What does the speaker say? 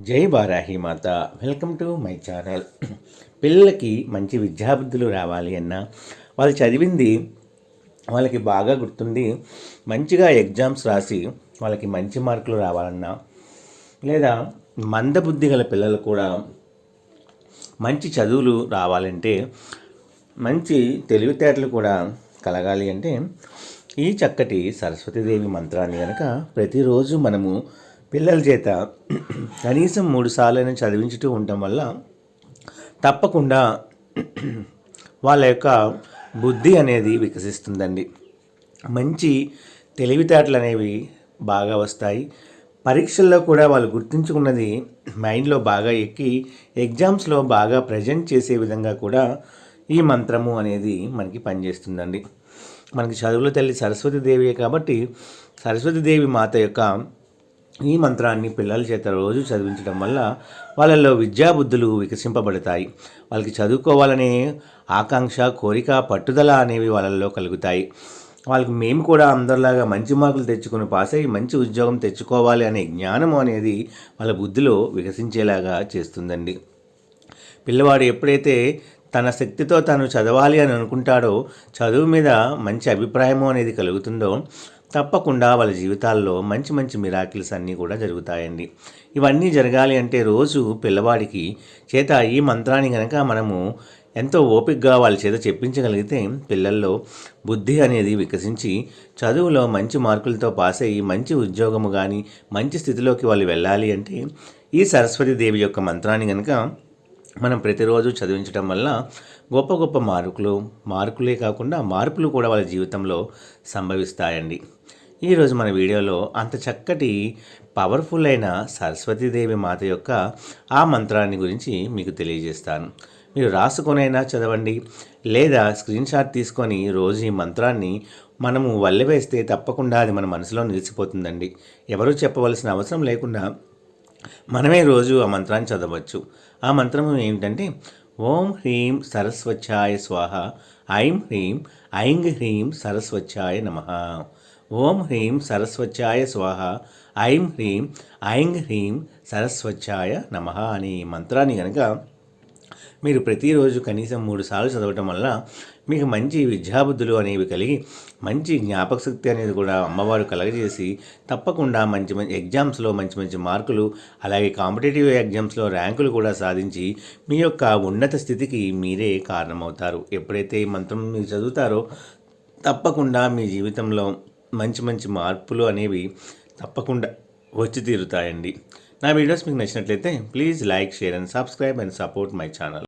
జై బారాహి మాత. Welcome to my channel. పిల్లలకి మంచి విద్యాబుద్ధులు రావాలి అన్నా. వాళ్ళు చదివింది వాళ్ళకి బాగా గుర్తుండి మంచిగా ఎగ్జామ్స్ రాసి వాళ్ళకి మంచి మార్కులు రావాలన్నా. లేదా మందబుద్ధి గల పిల్లలు కూడా మంచి చదువులు రావాలంటే మంచి తెలివితేటలు కూడా కలగాలి అంటే ఈ చక్కటి సరస్వతీదేవి మంత్రాన్ని కనుక ప్రతిరోజు మనము పిల్లల చేత కనీసం మూడు సార్లైనా చదివించుతూ ఉండటం వల్ల తప్పకుండా వాళ్ళ యొక్క బుద్ధి అనేది వికసిస్తుందండి. మంచి తెలివితేటలు అనేవి బాగా వస్తాయి. పరీక్షల్లో కూడా వాళ్ళు గుర్తుంచుకున్నది మైండ్లో బాగా ఎక్కి ఎగ్జామ్స్లో బాగా ప్రజెంట్ చేసే విధంగా కూడా ఈ మంత్రము అనేది మనకి పనిచేస్తుందండి. మనకి చదువుల తల్లి సరస్వతీదేవియే కాబట్టి సరస్వతీదేవి మాత యొక్క ఈ మంత్రాన్ని పిల్లల చేత రోజు చదివించడం వల్ల వాళ్ళల్లో విద్యాబుద్ధులు వికసింపబడతాయి. వాళ్ళకి చదువుకోవాలనే ఆకాంక్ష కోరిక పట్టుదల అనేవి వాళ్ళల్లో కలుగుతాయి. వాళ్ళకి మేము కూడా అందరిలాగా మంచి మార్కులు తెచ్చుకుని పాస్ అయ్యి మంచి ఉద్యోగం తెచ్చుకోవాలి అనే జ్ఞానం అనేది వాళ్ళ బుద్ధిలో వికసించేలాగా చేస్తుందండి. పిల్లవాడు ఎప్పుడైతే తన శక్తితో తను చదవాలి అని అనుకుంటాడో చదువు మీద మంచి అభిప్రాయము అనేది కలుగుతుందో తప్పకుండా వాళ్ళ జీవితాల్లో మంచి మంచి మిరాకిల్స్ అన్నీ కూడా జరుగుతాయండి. ఇవన్నీ జరగాలి అంటే రోజు పిల్లవాడికి చేత ఈ మంత్రాన్ని కనుక మనము ఎంతో ఓపికగా వాళ్ళ చేత చెప్పించగలిగితే పిల్లల్లో బుద్ధి అనేది వికసించి చదువులో మంచి మార్కులతో పాస్ అయ్యి మంచి ఉద్యోగము కానీ మంచి స్థితిలోకి వాళ్ళు వెళ్ళాలి అంటే ఈ సరస్వతి దేవి యొక్క మంత్రాన్ని కనుక మనం ప్రతిరోజు చదివించడం వల్ల గొప్ప గొప్ప మార్కులు మార్కులే కాకుండా మార్పులు కూడా వాళ్ళ జీవితంలో సంభవిస్తాయండి. ఈరోజు మన వీడియోలో అంత చక్కటి పవర్ఫుల్ అయిన సరస్వతీదేవి మాత యొక్క ఆ మంత్రాన్ని గురించి మీకు తెలియజేస్తాను. మీరు రాసుకొనైనా చదవండి లేదా స్క్రీన్ షాట్ తీసుకొని రోజు ఈ మంత్రాన్ని మనము వల్లెవేస్తే తప్పకుండా అది మన మనసులో నిలిచిపోతుందండి. ఎవరూ చెప్పవలసిన అవసరం లేకుండా మనమే రోజు ఆ మంత్రాన్ని చదవచ్చు. ఆ మంత్రం ఏమిటంటే ఓం హ్రీం సరస్వచ్ఛాయ స్వాహ ఐం హ్రీం ఐంగ్ హ్రీం సరస్వచ్ఛాయ నమ. ఓం హ్రీం సరస్వత్యాయ స్వాహ ఐం హ్రీం ఐం హ్రీం సరస్వచ్ఛాయ నమ అనే ఈ మంత్రాన్ని కనుక మీరు ప్రతిరోజు కనీసం మూడు సార్లు చదవటం వల్ల మీకు మంచి విద్యాబుద్ధులు అనేవి కలిగి మంచి జ్ఞాపక శక్తి అనేది కూడా అమ్మవారు కలగజేసి తప్పకుండా మంచి మంచి ఎగ్జామ్స్లో మంచి మంచి మార్కులు అలాగే కాంపిటేటివ్ ఎగ్జామ్స్లో ర్యాంకులు కూడా సాధించి మీ యొక్క ఉన్నత స్థితికి మీరే కారణమవుతారు. ఎప్పుడైతే ఈ మంత్రం మీరు చదువుతారో తప్పకుండా మీ జీవితంలో మంచి మంచి మార్పులు అనేవి తప్పకుండా వచ్చి తీరుతాయండి. నా వీడియోస్ మీకు నచ్చినట్లయితే please like share and subscribe and support my channel.